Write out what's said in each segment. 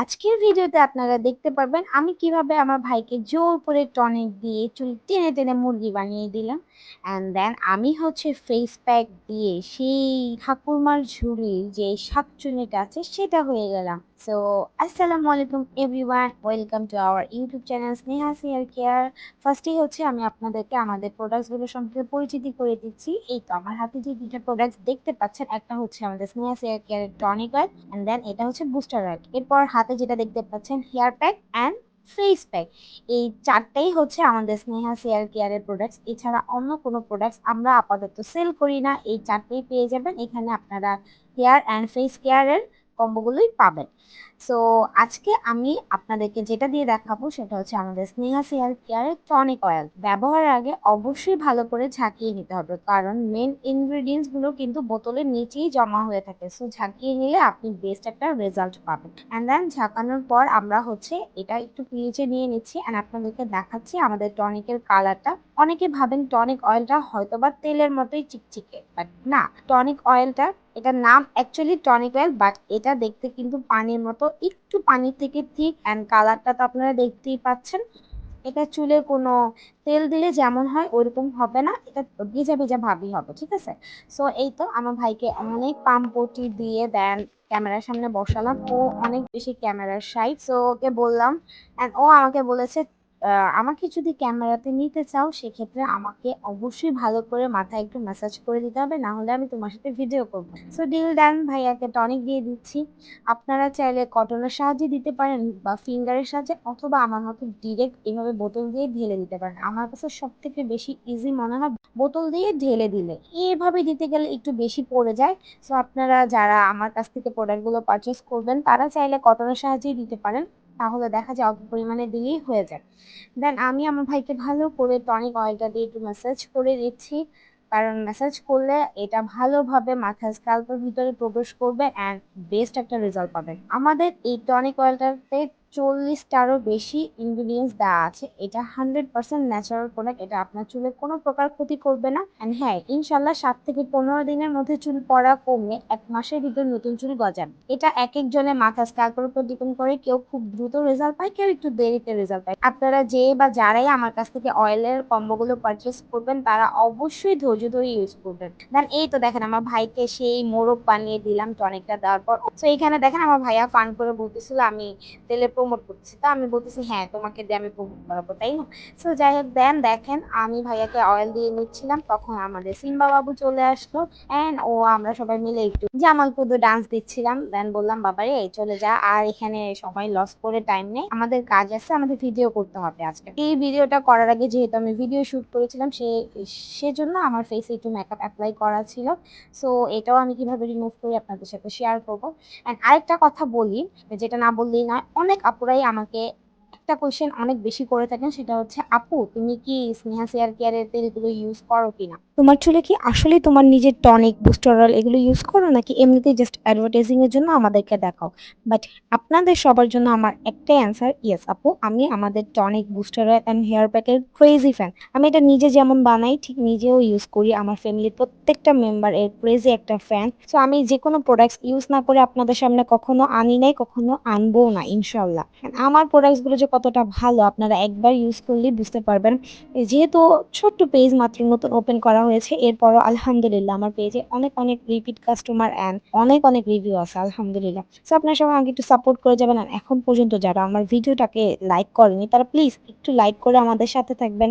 আজকের ভিডিওতে আপনারা দেখতে পারবেন আমি কীভাবে আমার ভাইকে জোর করে টনিক দিয়ে চুল টেনে টেনে মুরগি বানিয়ে দিলাম। অ্যান্ড দেন আমি হচ্ছে ফেস প্যাক দিয়ে সেই ঠাকুরমার ঝুলির যে শাকচুনিটা আছে সেটা হয়ে গেলাম। সো আসসালামু আলাইকুম everyone welcome to our YouTube channel Sneha hair care ফার্স্টেই হচ্ছে, আমি আপনাদেরকে আমাদের প্রোডাক্টসগুলো সম্পর্কে পরিচিতি করে দিচ্ছি। এই তো, আমার হাতে যে দুটো প্রোডাক্টস দেখতে পাচ্ছেন, একটা হচ্ছে আমাদের স্নেহা সিয়ার কেয়ারের টনিক অয়েল অ্যান্ড দেন এটা হচ্ছে বুস্টার অয়েল এরপর হাতে যেটা দেখতে পাচ্ছেন hair pack and face pack এই চারটাই হচ্ছে আমাদের স্নেহা হেয়ার কেয়ারের প্রোডাক্টস এছাড়া অন্য কোনো প্রোডাক্টস আমরা আপাতত সেল করি না। এই চারটেই পেয়ে যাবেন। এখানে আপনারা হেয়ার অ্যান্ড ফেস কেয়ারের কম্বোগুলোই পাবেন। সো আজকে আমি আপনাদেরকে যেটা দিয়ে দেখাবো সেটা হচ্ছে আমাদের স্নেহা হেয়ার কেয়ারের টনিক অয়েল ব্যবহারের আগে অবশ্যই ভালো করে ঝাঁকিয়ে নিতে হবে, কারণ মেন ইনগ্রিডিয়েন্টসগুলো কিন্তু বোতলের নিচেই জমা হয়ে থাকে। সো ঝাঁকিয়ে নিলে আপনি বেস্ট একটা রেজাল্ট পাবেন। অ্যান্ড দেন ঝাঁকানোর পর আমরা হচ্ছে এটা একটু নিচে নিয়ে নিচ্ছি অ্যান্ড আপনাদেরকে দেখাচ্ছি আমাদের টনিকের কালারটা অনেকে ভাবেন টনিক অয়েলটা হয়তোবা তেলের মতোই চিকচিকে বাট না। টনিক অয়েলটা এটার নাম অ্যাকচুয়ালি টনিক অয়েল বাট এটা দেখতে কিন্তু পানির মতো একটু পানি থেকে ঠিক অ্যান্ড কালারটা তো আপনারা দেখতেই পাচ্ছেন। এটা চুলে কোনো তেল দিলে যেমন হয় ওইরকম হবে না। এটা ভেজা ভেজা ভাবই হবে, ঠিক আছে? সো এই তো আমার ভাইকে অনেক পাম্পটি দিয়ে দেন, ক্যামেরার সামনে বসালাম। ও অনেক বেশি ক্যামেরার সাইড সো ওকে বললাম অ্যান্ড ও আমাকে বলেছে আমাকে যদি ক্যামেরাতে নিতে চাও, সেক্ষেত্রে আমাকে অবশ্যই ভালো করে মাথায় একটু ম্যাসাজ করে দিতে হবে, না হলে আমি তোমার সাথে ভিডিও করব। সো ডিল ডান ভাইয়াকে টনিক দিয়ে দিচ্ছি। আপনারা চাইলে কটনের সাহায্যে দিতে পারেন বা ফিঙ্গারের সাহায্যে, অথবা আমার মতো ডিরেক্ট এভাবে বোতল দিয়ে ঢেলে দিতে পারেন। আমার কাছে সব থেকে বেশি ইজি মনে হয় বোতল দিয়ে ঢেলে দিলে। এভাবে দিতে গেলে একটু বেশি পড়ে যায়। সো আপনারা যারা আমার কাছ থেকে প্রোডাক্টগুলো পারচেস করবেন, তারা চাইলে কটনের সাহায্যেই দিতে পারেন। তাহলে দেখা যায় অল্প পরিমাণে দিলেই হয়ে যায়। দেন আমি আমার ভাইকে ভালো করে টনিক অয়েলটা দিয়ে একটু ম্যাসাজ করে দিচ্ছি। কারণ ম্যাসাজ করলে এটা ভালোভাবে মাথার স্কাল্পের ভিতরে প্রবেশ করবে অ্যান্ড বেস্ট একটা রেজাল্ট পাবে আমাদের এই টনিক অয়েলটাতে চল্লিশটারও বেশি ইনগ্রিডিয়েন্টস দেওয়া আছে। এটা হান্ড্রেড পার্সেন্ট ন্যাচারাল প্রোডাক্ট এটা আপনার চুলে কোনো প্রকার ক্ষতি করবে না। অ্যান্ড হ্যাঁ ইনশাল্লাহ সাত থেকে পনেরো দিনের মধ্যে চুল পড়া কমে এক মাসের ভিতর নতুন চুল গজান। এটা এক একজনের মাথা স্ক্যাল্পের উপর ডিপেন্ড করে কেউ খুব দ্রুত রেজাল্ট পায়, কেউ একটু দেরিতে রেজাল্ট পায়। আপনারা যে বা যারাই আমার কাছ থেকে অয়েলের কম্বোগুলো পারচেস করবেন, তারা অবশ্যই ধৈর্য ধরে ইউজ করবেন। দেন এই তো দেখেন আমার ভাইকে সেই মোরগ বানিয়ে দিলাম টনিকটা দেওয়ার পর। তো এইখানে দেখেন আমার ভাইয়া ফান করে বলতেছিল, আমি তেলের প্রমোট করতেছি। তো আমি বলতেছি হ্যাঁ তোমাকে দিয়ে আমি প্রমোট করাবো, তাই না? সো যাই হোক দেন দেখেন, আমি ভাইয়াকে অয়েল দিয়ে নিচ্ছিলাম, তখন আমাদের সিম্বা বাবু চলে আসলো অ্যান্ড ও আমরা সবাই মিলে একটু জামাল কুদু ডান্স দিচ্ছিলাম। দেন বললাম বাবারে এই চলে যা, আর এখানে সবাই লস করে টাইম নেই। আমাদের কাজ আছে, আমাদের ভিডিও করতে হবে আজকে। এই ভিডিওটা করার আগে যেহেতু আমি ভিডিও শুট করেছিলাম, সে, সেজন্য আমার ফেসে একটু মেকআপ অ্যাপ্লাই করা ছিল। সো এটাও আমি কীভাবে রিমুভ করি আপনাদের সাথে শেয়ার করব। অ্যান্ড আরেকটা কথা বলি, যেটা না বললেই নয়, অনেক আপুরাই আমাকে একটা কোয়েশ্চেন অনেক বেশি করে থাকেন, সেটা হচ্ছে, আপু, তুমি কি স্নেহা সেয়ার কেয়ারের তেলগুলো ইউজ করো কিনা? তোমার চুলে কি আসলে তোমার নিজের টনিক বুস্টার অয়েল এগুলো ইউজ করো? নাকি এমনিতেই জাস্ট অ্যাডভার্টাইজিং এর জন্য আমাদেরকে দেখাও? বাট আপনাদের সবার জন্য আমার একটাই অ্যান্সার ইয়েস আপু, আমি আমাদের tonic booster oil and hair প্যাকের crazy fan আমি এটা নিজে যেমন বানাই, ঠিক নিজেও ইউজ করি। আমার ফ্যামিলির প্রত্যেকটা মেম্বার এর ক্রেজি একটা ফ্যান সো আমি যে কোনো প্রোডাক্টস ইউজ না করে আপনাদের সামনে কখনো আনি নাই, কখনো আনব না ইনশাল্লাহ আমার প্রোডাক্টসগুলো যে কতটা ভালো, আপনারা একবার ইউজ করলেই বুঝতে পারবেন। যেহেতু ছোট্ট পেজ মাত্র নতুন ওপেন করা হয়েছে। এরপরও আলহামদুলিল্লাহ আমার পেজে অনেক অনেক রিপিট কাস্টমার অ্যান্ড অনেক অনেক রিভিউ আছে, আলহামদুলিল্লাহ। সো আপনার সবাই আমাকে একটু সাপোর্ট করে যাবেন। আর এখন পর্যন্ত যারা আমার ভিডিওটাকে লাইক করেনি, তারা প্লিজ একটু লাইক করে আমাদের সাথে থাকবেন।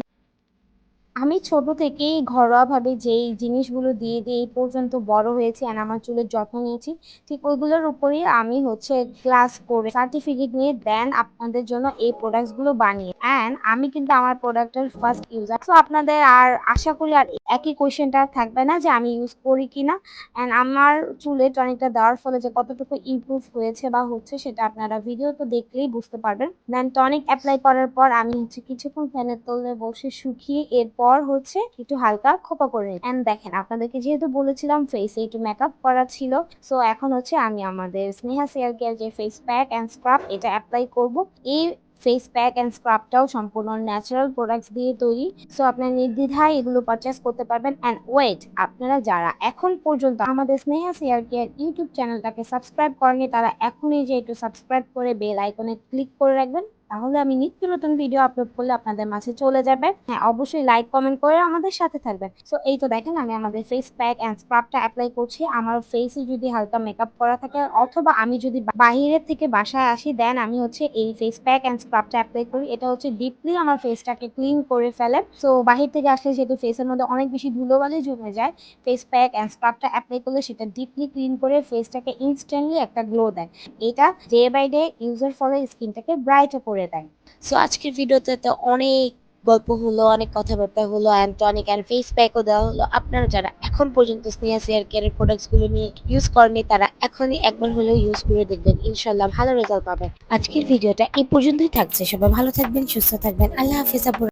আমি ছোট থেকেই ঘরোয়াভাবে যেই জিনিসগুলো দিয়ে দিয়ে এই পর্যন্ত বড় হয়েছি অ্যান্ড আমার চুলের যত্ন নিয়েছি, ঠিক ওইগুলোর উপরেই আমি হচ্ছে ক্লাস করে সার্টিফিকেট নিয়ে দেন আপনাদের জন্য এই প্রোডাক্টসগুলো বানিয়ে অ্যান্ড আমি কিন্তু আমার প্রোডাক্টের ফার্স্ট ইউজার তো আপনাদের আর আশা করি আর একই কোয়েশ্চেনটা থাকবে না যে আমি ইউজ করি কি না অ্যান্ড আমার চুলে টনিকটা দেওয়ার ফলে যে কতটুকু ইমপ্রুভ হয়েছে বা হচ্ছে সেটা আপনারা ভিডিও তো দেখলেই বুঝতে পারবেন। দেন টনিক অ্যাপ্লাই করার পর আমি হচ্ছে কিছুক্ষণ ফ্যানের তলে বসে শুকিয়ে এরপর পর হচ্ছে একটু হালকা খোপা করে নিই। এন্ড দেখেন, আপনাদেরকে যেহেতু বলেছিলাম ফেসে একটু মেকআপ করা ছিল সো এখন হচ্ছে আমি আমাদের স্নেহা সেয়ার কেয়ার যে ফেস প্যাক অ্যান্ড স্ক্রাব এটা অ্যাপ্লাই করব। এই ফেস প্যাক অ্যান্ড স্ক্রাবটাও সম্পূর্ণ ন্যাচারাল প্রোডাক্টস দিয়ে তৈরি। সো আপনারা নির্দ্বিধায় এগুলো পারচেস করতে পারবেন। অ্যান্ড ওয়েট আপনারা যারা এখন পর্যন্ত আমাদের স্নেহা হেয়ার কেয়ার ইউটিউব চ্যানেলটাকে সাবস্ক্রাইব করেনি তারা এখনই যে একটু সাবস্ক্রাইব করে বেল আইকনে ক্লিক করে রাখবেন। তাহলে আমি নিত্য নতুন ভিডিও আপলোড করলে আপনাদের মাঝে চলে যাবে। হ্যাঁ অবশ্যই লাইক কমেন্ট করে আমাদের সাথে থাকবেন। সো এই তো দেখেন, আমি আমাদের ফেস প্যাক অ্যান্ড স্ক্রাবটা অ্যাপ্লাই করছি। আমার ফেসে যদি হালকা মেকআপ করা থাকে, অথবা আমি যদি বাহিরের থেকে বাসায় আসি দেন আমি হচ্ছে এই ফেস প্যাক অ্যান্ড স্ক্রাবটা অ্যাপ্লাই করি। এটা হচ্ছে ডিপলি আমার ফেসটাকে ক্লিন করে ফেলে। সো বাহির থেকে আসলে যেহেতু ফেসের মধ্যে অনেক বেশি ধুলোবালি জমে যায় ফেস প্যাক অ্যান্ড স্ক্রাবটা অ্যাপ্লাই করলে সেটা ডিপলি ক্লিন করে ফেসটাকে ইনস্ট্যান্টলি একটা গ্লো দেয়। এটা ডে বাই ডে ইউজের ফলে স্কিনটাকে ব্রাইটও করে দেয়। সো আজকের ভিডিওতে তো অনেক গল্প হলো, অনেক কথাবার্তা হলো অ্যান্ড টনিক অ্যান্ড ফেস প্যাকও দেওয়া হলো। আপনারা যারা এখন পর্যন্ত স্নেহা সিয়ার কেয়ারের প্রোডাক্টসগুলো নিয়ে ইউজ করেনি তারা এখনই একবার হলেও ইউজ করে দেখবেন। ইনশাল্লাহ ভালো রেজাল্ট পাবেন। আজকের ভিডিওটা এই পর্যন্তই থাকছে। সবাই ভালো থাকবেন, সুস্থ থাকবেন। আল্লাহ হাফিজ।